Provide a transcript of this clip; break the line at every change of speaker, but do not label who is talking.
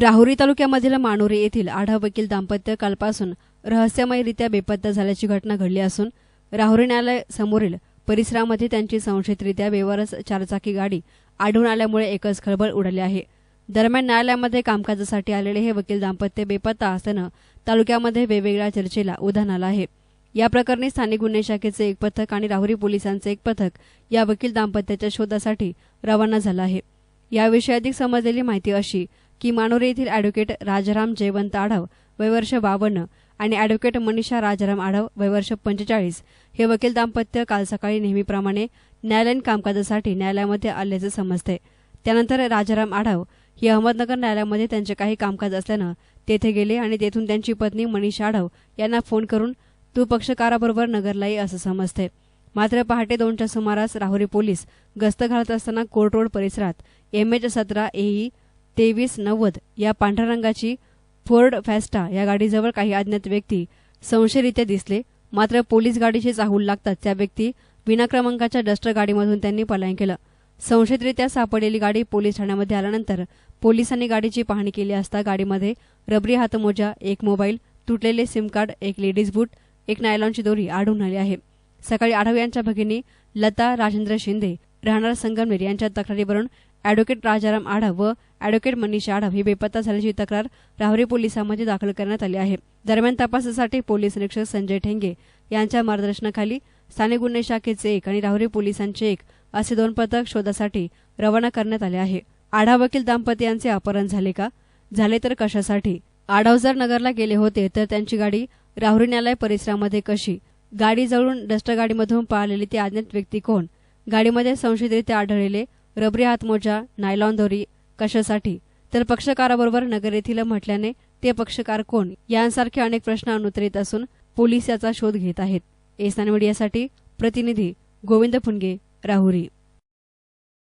राहुरी तालुक्यामधील मानोरी येथील आढाव वकील दाम्पत्य कालपासून रहस्यमयरित्या बेपत्ता झाल्याची घटना घडली असून राहुरी न्यायालय समोरील परिसरामध्ये त्यांची संशयितरित्या बेवारस चारचाकी गाडी आढळून आल्यामुळे एकच खळबळ उडाली आहे. दरम्यान न्यायालयामध्ये कामकाजासाठी आलेले हे वकील दाम्पत्य बेपत्ता असल्यानं तालुक्यामध्ये वेगवेगळ्या चर्चेला उधाण आलं आहे. या प्रकरणी स्थानिक गुन्हे शाखेचे एक पथक आणि राहुरी पोलिसांचे एक पथक या वकील दाम्पत्याच्या शोधासाठी रवाना झालं आहे. याविषयी अधिक समजलेली माहिती अशी मानोरे येथील अॅडव्होकेट राजाराम जयवंत आढाव वयवर्ष बावन्न आणि अॅडव्होकेट मनीषा राजाराम आढाव वयवर्ष पंचेचाळीस हे वकील दाम्पत्य काल सकाळी नेहमीप्रमाणे न्यायालयीन कामकाजासाठी न्यायालयामध्ये आल्याचं समजते. त्यानंतर राजाराम आढाव हे अहमदनगर न्यायालयामध्ये त्यांचे काही कामकाज असल्यानं तेथे गेले आणि तेथून त्यांची पत्नी मनीषा आढाव यांना फोन करून तू पक्षकाराबरोबर नगरला ये असं समजते. मात्र पहाटे दोनच्या सुमारास राहुरी पोलीस गस्त घालत असताना कोर्ट रोड परिसरात एम एच सतरा एई तेवीस नव्वद या पांढऱ्या रंगाची फोर्ड फॅस्टा या गाडीजवळ काही अज्ञात व्यक्ती संशयरित्या दिसले. मात्र पोलीस गाडीची चाहूल लागताच त्या व्यक्ती विना क्रमांकाच्या डस्टर गाडीमधून त्यांनी पलायन केलं. संशयितरित्या सापडलेली गाडी पोलीस ठाण्यामध्ये आल्यानंतर पोलिसांनी गाडीची पाहणी केली असता गाडीमध्ये रबरी हातमोजा एक मोबाईल तुटलेले सिम कार्ड एक लेडीज बूट एक नायलॉनची दोरी आढळून आली आहे. सकाळी आढाव यांच्या भगिनी लता राजेंद्र शिंदे राहणार संगमनेर यांच्या तक्रारीवरून अॅडव्होकेट राजाराम आढाव व अॅडव्होकेट मनीष आढाव ही बेपत्ता झाल्याची तक्रार राहुरी पोलिसांमध्ये दाखल करण्यात आली आहे. दरम्यान तपासासाठी पोलीस निरीक्षक संजय ठेंगे यांच्या मार्गदर्शनाखाली स्थानिक गुन्हे शाखेचे एक आणि राहुरी पोलिसांचे एक असे दोन पथक शोधासाठी रवाना करण्यात आले आहे. आढाव वकील दाम्पत्य यांचे अपहरण झाले का? झाले तर कशासाठी? आढाव जर नगरला गेले होते तर त्यांची गाडी राहुरी न्यायालय परिसरामध्ये कशी? गाडी जवळून डस्टर गाडीमधून पाळलेली ते अज्ञात व्यक्ती कोण? गाडीमध्ये संशयितरित्या आढळलेले रबरी हातमोजा नायलॉन दोरी कशासाठी? तर पक्षकाराबरोबर नगर येथील म्हटल्याने ते पक्षकार कोण? यांसारखे अनेक प्रश्न अनुत्तरित असून पोलीस याचा शोध घेत आहेत. एस्तान मीडियासाठी प्रतिनिधी गोविंद फुनगे राहुरी.